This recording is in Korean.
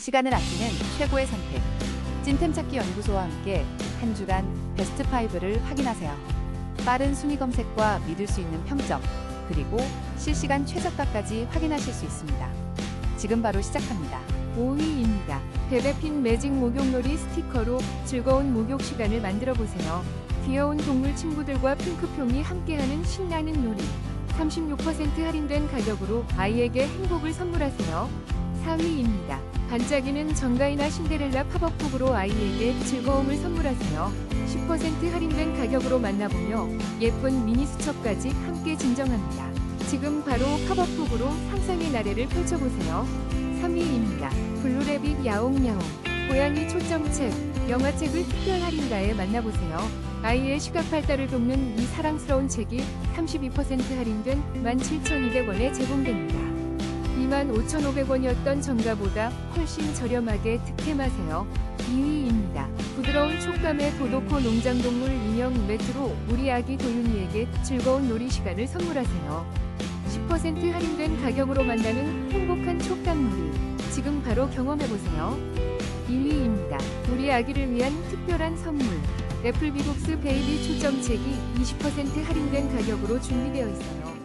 시간을 아끼는 최고의 선택. 찐템 찾기 연구소와 함께 한 주간 베스트 5를 확인하세요. 빠른 순위 검색과 믿을 수 있는 평점, 그리고 실시간 최저가까지 확인하실 수 있습니다. 지금 바로 시작합니다. 5위입니다. 베베핀 매직 목욕놀이 스티커로 즐거운 목욕 시간을 만들어 보세요. 귀여운 동물 친구들과 핑크퐁이 함께하는 신나는 놀이. 36% 할인된 가격으로 아이에게 행복을 선물하세요. 4위입니다. 반짝이는 정가이나 신데렐라 팝업북으로 아이에게 즐거움을 선물하세요. 10% 할인된 가격으로 만나보며 예쁜 미니 수첩까지 함께 증정합니다. 지금 바로 팝업북으로 상상의 나래를 펼쳐보세요. 3위입니다. 블루레빗 야옹야옹 고양이 초점책 영화책을 특별 할인가에 만나보세요. 아이의 시각 발달을 돕는 이 사랑스러운 책이 32% 할인된 17,200원에 제공됩니다. 25,500원이었던 정가보다 훨씬 저렴하게 득템하세요. 2위입니다. 부드러운 촉감의 도도코 농장동물 인형 매트로 우리 아기 도윤이에게 즐거운 놀이 시간을 선물하세요. 10% 할인된 가격으로 만나는 행복한 촉감 놀이. 지금 바로 경험해보세요. 1위입니다. 우리 아기를 위한 특별한 선물. 애플 비복스 베이비 초점책이 20% 할인된 가격으로 준비되어 있어요.